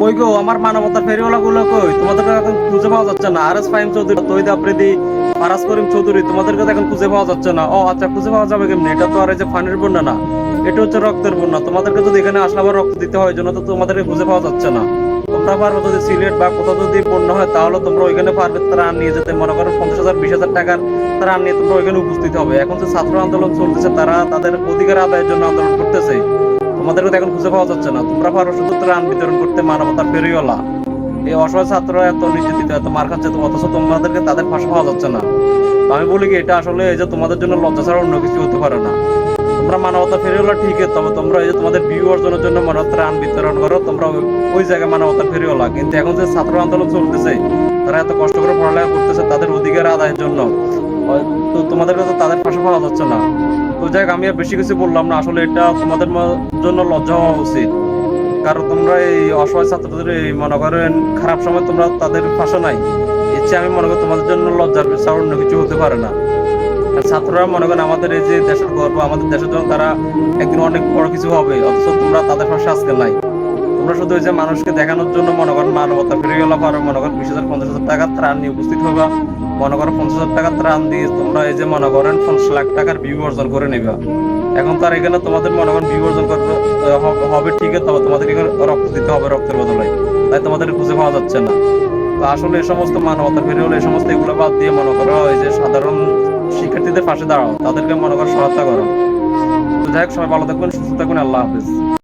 কই গো, আমার মানবতার ফেরিওয়ালা গুলো কই? তোমাদেরকে এখন খুঁজে পাওয়া যাচ্ছে না। আর ফাইম চৌধুরী তৈদ আফ্রিদি, ফারাজ করিম চৌধুরী, তোমাদেরকে তো এখন খুঁজে পাওয়া যাচ্ছে না। ও আচ্ছা খুঁজে পাওয়া যাবে কেমনি? এটা তো আর যে ফানের বন্যা না, এটা হচ্ছে রক্তের বন্যা। তোমাদেরকে যদি এখানে আসলে আবার রক্ত দিতে হয়, জন্য তো তোমাদেরকে খুঁজে পাওয়া যাচ্ছে না। তোমরা পারবে যদি সিলেট বা কোথাও যদি বন্যা হয়, তাহলে তোমরা ওইখানে পারবে তারা নিয়ে যেতে। মনে করো পঞ্চাশ হাজার, বিশ হাজার টাকার তারা নিয়ে তোমরা ওইখানে উপস্থিত হবে। এখন যে ছাত্র আন্দোলন চলতেছে, তারা তাদের অধিকার আদায়ের জন্য আন্দোলন করতেছে। তোমাদেরকে তো এখন খুঁজে পাওয়া যাচ্ছে না। তোমরা পারো শুধু ত্রাণ বিতরণ করতে, মানবতার ফেরিওয়ালা। এই অসহায় ছাত্ররা এত নির্যাতিত এত মার খাচ্ছে, অথচ তোমাদেরকে তাদের পাশে পাওয়া যাচ্ছে না। আমি বলি কি, এটা আসলে এই যে তোমাদের জন্য লজ্জা ছাড়া অন্য কিছু হতে পারে না। তোমরা মানবতা ফেরিওয়ালা ঠিকই, তবে তোমরা এই যে তোমাদের ভিউ অর্জনের জন্য মনে ত্রাণ বিতরণ করো, তোমরা ওই- ওই জায়গায় মানবতা ফেরিওয়ালা। কিন্তু এখন যে ছাত্র আন্দোলন চলতেছে, তারা এত কষ্ট করে পড়ালেখা করতেছে, তাদের অধিকার আদায়ের জন্য। তো তোমাদের কাছে তাদের পাশে পাওয়া যাচ্ছে না। তো যাই আমি আর বেশি কিছু বললাম না। আসলে এটা তোমাদের জন্য লজ্জা হওয়া উচিত। কারণ তোমরা এই অসহায় ছাত্রদের এই মনে করেন খারাপ সময় তোমরা তাদের পাশে নাই। ইচ্ছে আমি মনে করি তোমাদের জন্য লজ্জার বিষয়, অন্য কিছু হতে পারে না। ছাত্ররা মনে করেন আমাদের এই যে দেশের গর্ব, আমাদের দেশের জন্য তারা একদিন অনেক বড় কিছু হবে। অথচ তোমরা তাদের পাশে আজকে নাই। তোমরা শুধু ওই যে মানুষকে দেখানোর জন্য মনে করেন মানবতা ফিরে গেল পারো মনে করেন বিশ হাজার, পঞ্চাশ হাজার টাকা ত্রাণ নিয়ে উপস্থিত হবা। মনে করো পঞ্চাশ হাজার টাকা ত্রাণ দিয়ে তোমরা এই যে মনে করেন পঞ্চাশ লাখ টাকার ভিউ অর্জন করে নেবা। এখন তার এখানে তোমাদের মনে করেন ভিউ অর্জন করবে হবে ঠিক আছে তবে তোমাদের এখানে রক্ত দিতে হবে রক্তের বদলে। তাই তোমাদের খুঁজে পাওয়া যাচ্ছে না। তো আসলে এই সমস্ত মানবতা ফিরে হলে এই সমস্ত এগুলো বাদ দিয়ে মনে করো এই যে সাধারণ শিক্ষার্থীদের পাশে দাঁড়াও, তাদেরকে মনে করো সহায়তা করো। যাই হোক, সবাই ভালো থাকবেন, সুস্থ থাকবেন, আল্লাহ হাফিজ।